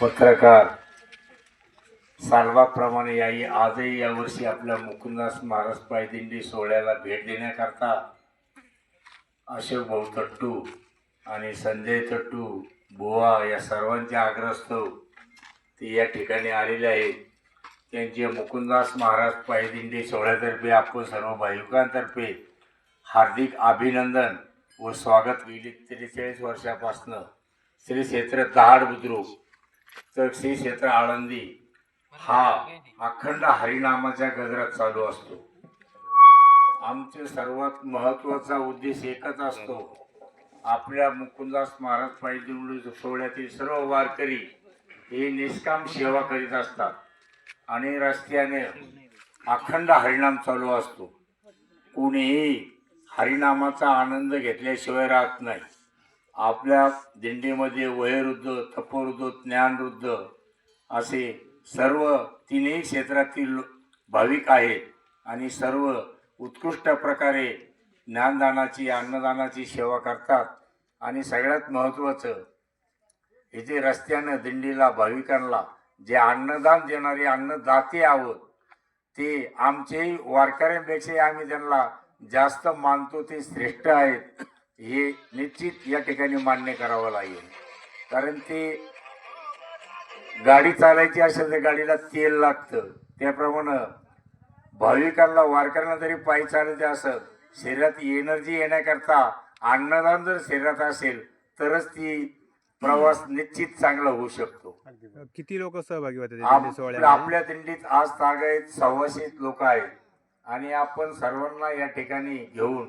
पत्रकार सालवाप्रमाणे याही आजही यावर्षी आपल्या मुकुंदास महाराज पायदिंडी सोहळ्याला भेट देण्याकरता अशोक भाऊ तट्टू आणि संजय तट्टू बुवा या सर्वांच्या आग्रस्त ते या ठिकाणी आलेले आहेत. त्यांचे मुकुंदास महाराज पायदिंडी सोहळ्यातर्फे आपण सर्व भाविकांतर्फे हार्दिक अभिनंदन व स्वागत गेली त्रेचाळीस वर्षापासनं श्री क्षेत्र दहाड बुद्रुक तर श्री क्षेत्र आळंदी हा अखंड हरिनामाच्या गजरात चालू असतो. आमचे सर्वात महत्त्वाचा उद्देश एकच असतो. आपल्या मुकुंदास महाराज पाहिजे सोहळ्यातील सर्व वारकरी हे निष्काम सेवा करीत असतात. आणि रस्त्याने अखंड हरिणाम चालू असतो. कुणीही हरिनामाचा आनंद घेतल्याशिवाय राहत नाही. आपल्या दिंडीमध्ये वयोवृद्ध तपवृद्ध ज्ञानवृद्ध असे सर्व तिन्ही क्षेत्रातील भाविक आहेत आणि सर्व उत्कृष्ट प्रकारे ज्ञानदानाची अन्नदानाची सेवा करतात. आणि सगळ्यात महत्त्वाचं इथे रस्त्यानं दिंडीला भाविकांना जे अन्नदान देणारे अन्नदाते आहोत ते आमचे वारकऱ्यांपेक्षा आम्ही त्यांना जास्त मानतो ते श्रेष्ठ आहेत हे निश्चित या ठिकाणी मान्य करावं लागेल. कारण ते गाडी चालायची असेल तर गाडीला तेल लागतं. त्याप्रमाणे भाविकांना वारकऱ्यांना जरी पायी चालायचे असेल शरीरात एनर्जी येण्याकरता अन्नदान जर शरीरात असेल तरच ती प्रवास निश्चित चांगला होऊ शकतो. किती लोक सहभागी होते आपल्या दिंडीत आज तागायत सव्वाशे लोक आहेत. आणि आपण सर्वांना या ठिकाणी घेऊन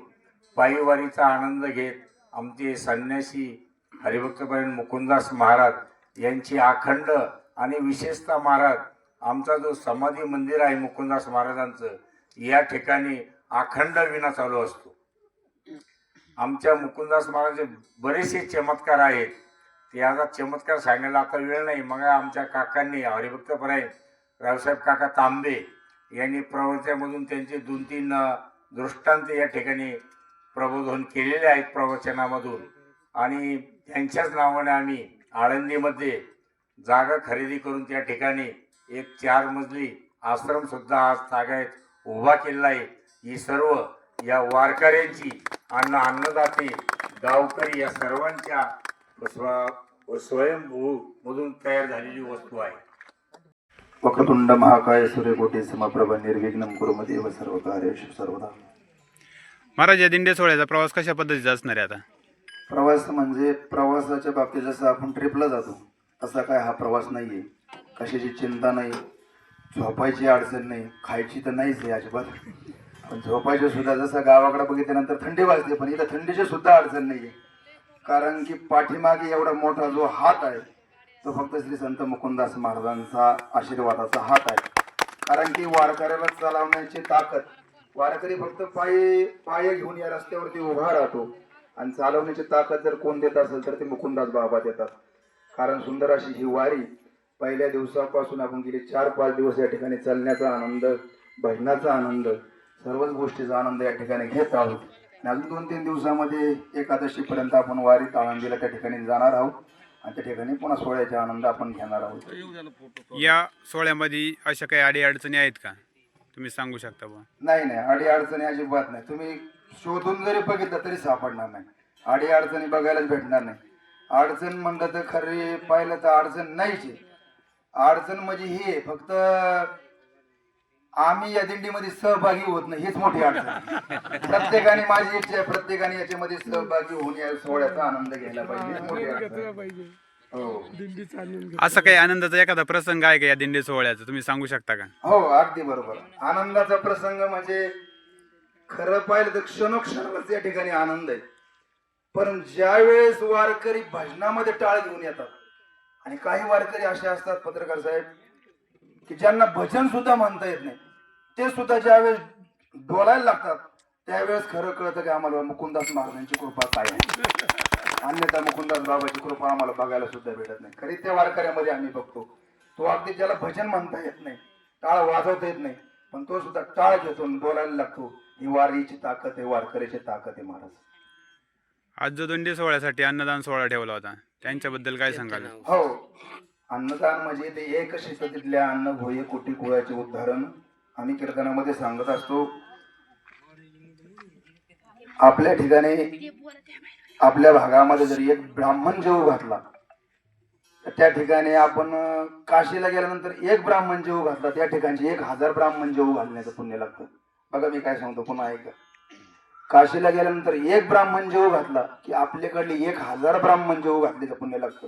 पायीवारीचा आनंद घेत आमचे संन्यासी हरिभक्तपर्यंत मुकुंदास महाराज यांची अखंड आणि विशेषतः महाराज आमचा जो समाधी मंदिर आहे मुकुंदास महाराजांचं या ठिकाणी अखंड विना चालू असतो. आमच्या मुकुंदास महाराजचे बरेचसे चमत्कार आहेत. ते आता चमत्कार सांगायला आता वेळ नाही. मग आमच्या काकांनी हरिभक्तपर्यंत रावसाहेब काका तांबे यांनी प्रवचनामधून त्यांचे दोन तीन दृष्टांत या ठिकाणी प्रबोधन केलेले आहेत प्रवचनामधून. आणि त्यांच्याच नावाने आम्ही आळंदीमध्ये जागा खरेदी करून त्या ठिकाणी एक चार मजली आश्रम सुद्धा आज तागायत उभा केलेला आहे. ही सर्व या वारकऱ्यांची अन्न अन्नदाते गावकरी या सर्वांच्या स्व स्वयंभू मधून तयार झालेली वस्तू आहे. वक्रतुंड महाकाय सूर्यकोटी समप्रभ निर्विघ्नं कुर्मते व सर्व कार्येषु सर्वदा. महाराज या दिंडी सोहळ्याचा प्रवास कशा पद्धतीचा असणार आहे आता? प्रवास म्हणजे प्रवासाच्या बाबतीत जसं आपण ट्रिपला जातो तसा काय हा प्रवास नाही आहे कशाची चिंता नाही झोपायची अडचण नाही खायची तर नाहीच आहे अजिबात. पण झोपायची सुद्धा जसं गावाकडे बघितल्यानंतर थंडी वाजते पण इथं थंडीची सुद्धा अडचण नाही आहे कारण की पाठीमागे एवढा मोठा जो हात आहे तो फक्त श्री संत मुकुंदास महाराजांचा आशीर्वादाचा हात आहे. कारण की वारकऱ्याला चालवण्याची ताकद वारकरी फक्त पाय पाय घेऊन या रस्त्यावरती उभा राहतो. आणि चालवण्याची ताकद जर कोण देत असेल तर ते मुकुंदास बाबा देतात. कारण सुंदर अशी ही वारी पहिल्या दिवसापासून आपण गेले चार पाच दिवस या ठिकाणी चालण्याचा आनंद भजनाचा आनंद सर्वच गोष्टीचा आनंद या ठिकाणी घेत आहोत. आणि अजून दोन तीन दिवसामध्ये एकादशीपर्यंत आपण वारीत आळंदीला त्या ठिकाणी जाणार आहोत. आणि त्या ठिकाणी पुन्हा सोहळ्याचा आनंद आपण घेणार आहोत. या सोहळ्यामध्ये अशा काही अडी अडचणी आहेत का? तुम्ही सांगू शकता बा नाही नाही. अडी अडचणी अजिबात नाही. तुम्ही शोधून जरी बघितलं तरी सापडणार नाही. अडी अडचणी बघायलाच भेटणार नाही. अडचण म्हणलं तर खरी पाहिलं तर अडचण नाहीच अडचण म्हणजे ही फक्त आम्ही या दिंडीमध्ये सहभागी होत नाही हेच मोठी अडचण. प्रत्येकाने माझी इच्छा आहे प्रत्येकाने याच्यामध्ये सहभागी होऊन या सोहळ्याचा आनंद घ्यायला पाहिजे हेच मोठी अडचण आहे. हो. असा काही आनंदाचा एखादा प्रसंग आहे का या दिंडी सोहळ्याचा? तुम्ही सांगू शकता का? हो अगदी बरोबर. आनंदाचा प्रसंग म्हणजे खरं पाहिलं तर क्षणोक्षणालाच या ठिकाणी आनंद आहे. पण ज्या वेळेस वारकरी भजनामध्ये टाळ घेऊन येतात आणि काही वारकरी असे असतात पत्रकार साहेब की ज्यांना भजन सुद्धा म्हणता येत नाही. ते सुद्धा ज्यावेळेस बोलायला लागतात त्यावेळेस खरं कळतं की आम्हाला मुकुंदास महाराजांची कृपा काय आहे. अन्यथा मुकुंदास बाबाची कृपा आम्हाला बघायला सुद्धा भेटत नाही. खरी त्या वारकऱ्यामध्ये आम्ही बघतो. तो अगदी ज्याला भजन म्हणता येत नाही टाळ वाजवता येत नाही पण तो सुद्धा टाळ घेतो आणि बोलायला लागतो ही वारीची ताकद आहे वारकऱ्याची ताकद आहे महाराज. आज जो दिंडी सोहळ्यासाठी अन्नदान सोहळा ठेवला होता. त्यांच्याबद्दल काय सांगाल? हो. अन्नदान म्हणजे ते एक शेतातल्या अन्न भोये कोटी कुळाचे उदाहरण आम्ही कीर्तनामध्ये सांगत असतो. आपल्या ठिकाणी आपल्या भागामध्ये जर एक ब्राह्मण जेव घातला तर त्या ठिकाणी आपण काशीला गेल्यानंतर एक ब्राह्मण जेव घातला त्या ठिकाणचे एक हजार ब्राह्मण जेव घालण्याचं पुण्य लागतं. बघा मी काय सांगतो पुन्हा ऐका काशीला गेल्यानंतर एक ब्राह्मण जेव घातला की आपल्याकडले एक हजार ब्राह्मण जेव घातल्याचं पुण्य लागतं.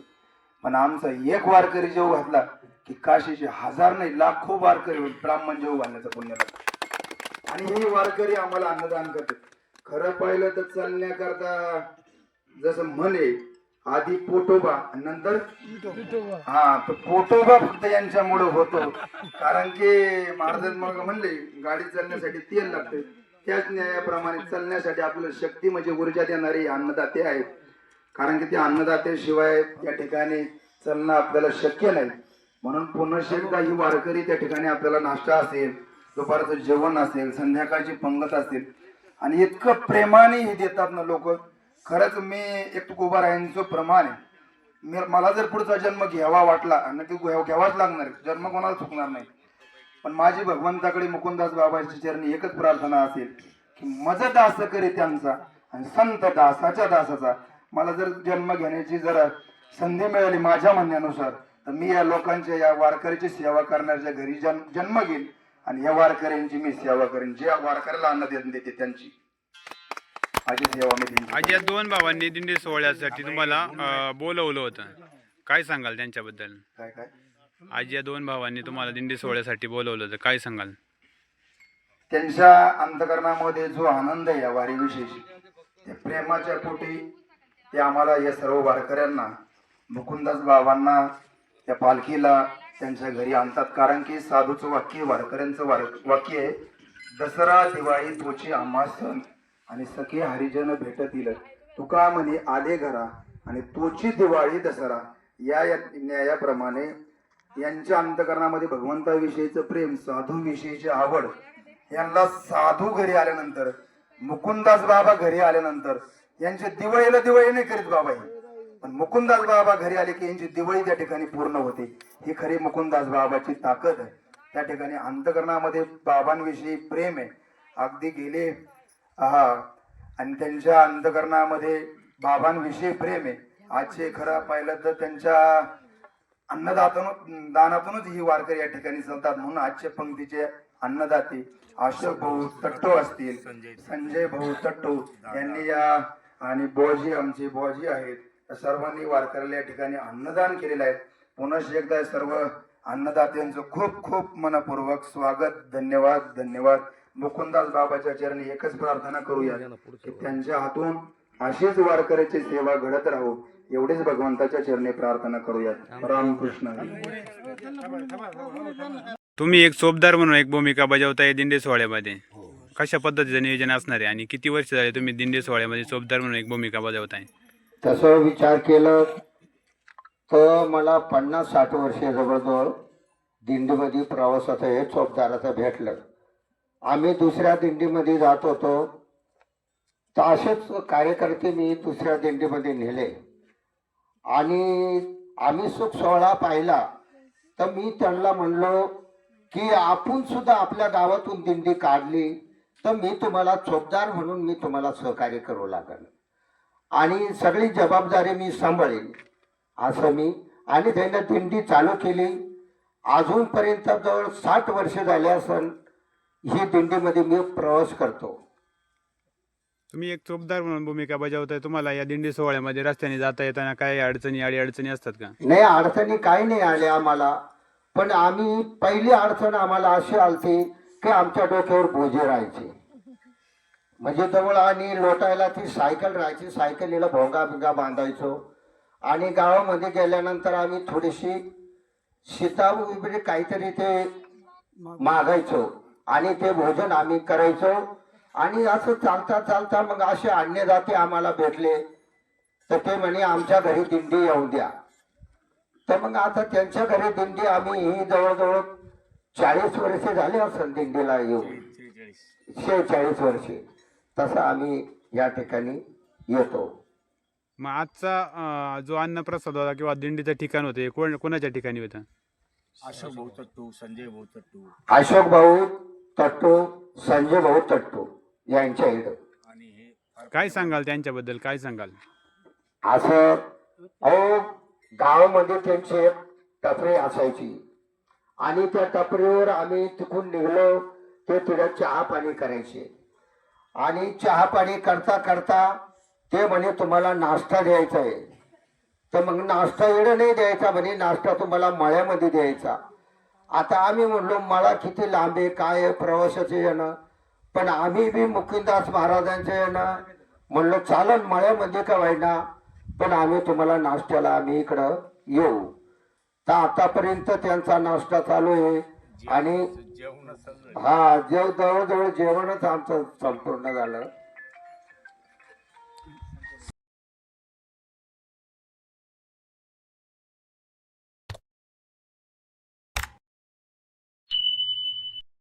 पण आमचा एक वारकरी जेव घातला की काशीचे हजार नाही लाखो वारकरी ब्राह्मण जेव घालण्याचं पुण्य लागतं. आणि हे वारकरी आम्हाला अन्नदान करतात. खरं पाहिलं तर चालण्याकरता जसं म्हणे आधी पोटोबा नंतर हा तर पोटोबा फक्त यांच्यामुळे होतो. कारण की महाराज म्हणले गाडी चालण्यासाठी तेल लागते. त्याच न्यायाप्रमाणे चालण्यासाठी आपल्याला शक्ती म्हणजे ऊर्जा देणारे अन्नदाते आहेत. कारण की ते अन्नदात्याशिवाय त्या ठिकाणी चालणं आपल्याला शक्य नाही. म्हणून पुन्हा एकदा ही वारकरी त्या ठिकाणी आपल्याला नाश्ता असेल दुपारचं जेवण असेल संध्याकाळची पंगत असेल आणि इतकं प्रेमाने हे देतात ना लोक. खरंच मी एक तुकोबा यांचं प्रमाण आहे. मी मला जर पुढचा जन्म घ्यावा वाटला आणि ते घ्यावाच लागणार जन्म कोणाला चुकणार नाही. पण माझी भगवंताकडे मुकुंदास बाबाची चरणी एकच प्रार्थना असेल की मज दास करे त्यांचा आणि संत दासाच्या दासाचा. मला जर जन्म घेण्याची जर संधी मिळाली माझ्या म्हणण्यानुसार तर मी या लोकांच्या या वारकऱ्याची सेवा करण्याच्या घरी जन्म जन्म घेईल आणि या वारकऱ्यांची मी सेवा करेन. जे वारकऱ्याला अन्न देत देते त्यांची. माझी सेवा मी देईन. आज या दोन भावांनी दिंडी सोहळ्यासाठी तुम्हाला बोलवलं होतं. काय सांगाल त्यांच्याबद्दल? काय काय? आज या दोन भावांनी तुम्हाला दिंडी सोहळ्यासाठी बोलवलं तर काय सांगाल? त्यांच्या अंतकरणामध्ये जो आनंद आहे या वारीविषयीची त्या प्रेमाच्या पोटी ते आम्हाला या सर्व वारकऱ्यांना मुकुंदास बाबांना त्या पालखीला त्यांच्या घरी आणतात. कारण की साधूचं वाक्य वारकऱ्यांचं वार वाक्य आहे दसरा दिवाळी तोची आम्हा सण आणि सखी हरिजन भेटतील. तुका म्हणे आले घरा आणि तोची दिवाळी दसरा. या या न्यायाप्रमाणे यांच्या अंतकरणामध्ये भगवंताविषयीचं प्रेम साधूविषयीची आवड यांना साधू घरी आल्यानंतर मुकुंदास बाबा घरी आल्यानंतर यांचे दिवाळीला दिवाळी नाही करीत बाबा हे. पण मुकुंदास बाबा घरी आले की यांची दिवाळी त्या ठिकाणी पूर्ण होते. ही खरी मुकुंदास बाबाची ताकद आहे. त्या ठिकाणी अंतकरणामध्ये बाबांविषयी प्रेम आहे. अगदी गेले हा आणि त्यांच्या अंतकरणामध्ये बाबांविषयी प्रेम आहे. आजचे खरं पाहिलं तर त्यांच्या अन्नदातून दानातूनच ही वारकरी या ठिकाणी चालतात म्हणून आजच्या पंक्तीचे अन्नदाते अशोक भाऊ तट्टो असतील. संजय भाऊ तट्टो यांनी या आणि बोजी आमचे बोजी आहेत. या सर्वांनी वारकऱ्याला या ठिकाणी अन्नदान केलेलं आहे. पुन्हा एकदा सर्व अन्नदात्यांचं खूप खूप मनपूर्वक स्वागत धन्यवाद धन्यवाद. मुकुंदास बाबाच्या चरणी एकच प्रार्थना करूया की त्यांच्या हातून अशीच वारकऱ्याची सेवा घडत राहो. एवढीच भगवंताच्या चरणी प्रार्थना करूया रामकृष्ण. तुम्ही एक चोपदार म्हणून एक भूमिका बजावताय दिंडी सोहळ्यामध्ये. कशा पद्धतीचं नियोजन असणार आहे आणि किती वर्ष झाले तुम्ही दिंडी सोहळ्यामध्ये चोपदार म्हणून एक भूमिका बजावताय? तसं विचार केलं तर मला पन्नास साठ वर्ष जवळजवळ दिंडीमध्ये प्रवासाचं हे चोपदाराचं भेटलं. आम्ही दुसऱ्या दिंडीमध्ये जात होतो. तर असेच कार्यकर्ते मी दुसऱ्या दिंडीमध्ये नेले. आणि आम्ही सुख सोहळा पाहिला तर मी त्यांना म्हणलो की आपण सुद्धा आपल्या गावातून दिंडी काढली तर मी तुम्हाला चोपदार म्हणून मी तुम्हाला सहकार्य करू लागेल. आणि सगळी जबाबदारी मी सांभाळेन असं मी आणि त्यांना दिंडी चालू केली. अजूनपर्यंत जवळ साठ वर्ष झाले असन ही दिंडीमध्ये मी प्रवास करतो. तुम्ही एक चोपदार म्हणून भूमिका बजावताय तुम्हाला या दिंडी सोहळ्यामध्ये रस्त्याने जाता येताना काय अडचणी आडी अडचणी असतात का? नाही अडचणी काही नाही आल्या आम्हाला. पण आम्ही पहिली अडचण आम्हाला अशी आलती की आमच्या डोक्यावर बोजे राहायचे. म्हणजे जवळ आणि लोटायला ती सायकल राहायची सायकलीला भोंगा बिंगा बांधायचो. आणि गावामध्ये गेल्यानंतर आम्ही थोडीशी सीता वगैरे काहीतरी ते मागायचो. आणि ते भोजन आम्ही करायचो. आणि असं चालता चालता मग असे अन्नदाते आम्हाला भेटले. तर ते म्हणे आमच्या घरी दिंडी येऊ द्या. तर मग आता त्यांच्या घरी दिंडी आम्ही ही जवळजवळ चाळीस वर्षे झाली असेल दिंडीला येऊन. शेहेचाळीस वर्षे. तसं आम्ही या ठिकाणी येतो. मग आजचा जो अन्नप्रसाद होता किंवा दिंडीचं ठिकाण होतं कोण कोणाच्या ठिकाणी होतं? अशोक भाऊ तट्टू संजय भाऊ तट्टू. अशोक भाऊ तट्टू संजय भाऊ तट्टू. यांच्या फार काय सांगाल त्यांच्याबद्दल? काय सांगाल? असं अहो गावामध्ये त्यांची एक टपरी असायची. आणि त्या टपरीवर आम्ही तिकून निघलो ते तिथं चहा पाणी करायचे. आणि चहा पाणी करता करता ते म्हणे तुम्हाला नाश्ता द्यायचा आहे. तर मग नाश्ता एवढं नाही द्यायचा म्हणे नाश्ता तुम्हाला मळ्यामध्ये द्यायचा. आता आम्ही म्हणलो मला किती लांब आहे? काय आहे? प्रवासाचे येणं. पण आम्ही बी मुकुंदास महाराजांचे येणं म्हणलो चालन मळ्यामध्ये का व्हायना? पण आम्ही तुम्हाला नाश्त्याला आम्ही इकडं येऊ. तर आतापर्यंत त्यांचा नाश्ता चालू आहे. आणि हा जेव जवळजवळ जेवणच आमचं संपूर्ण झालं.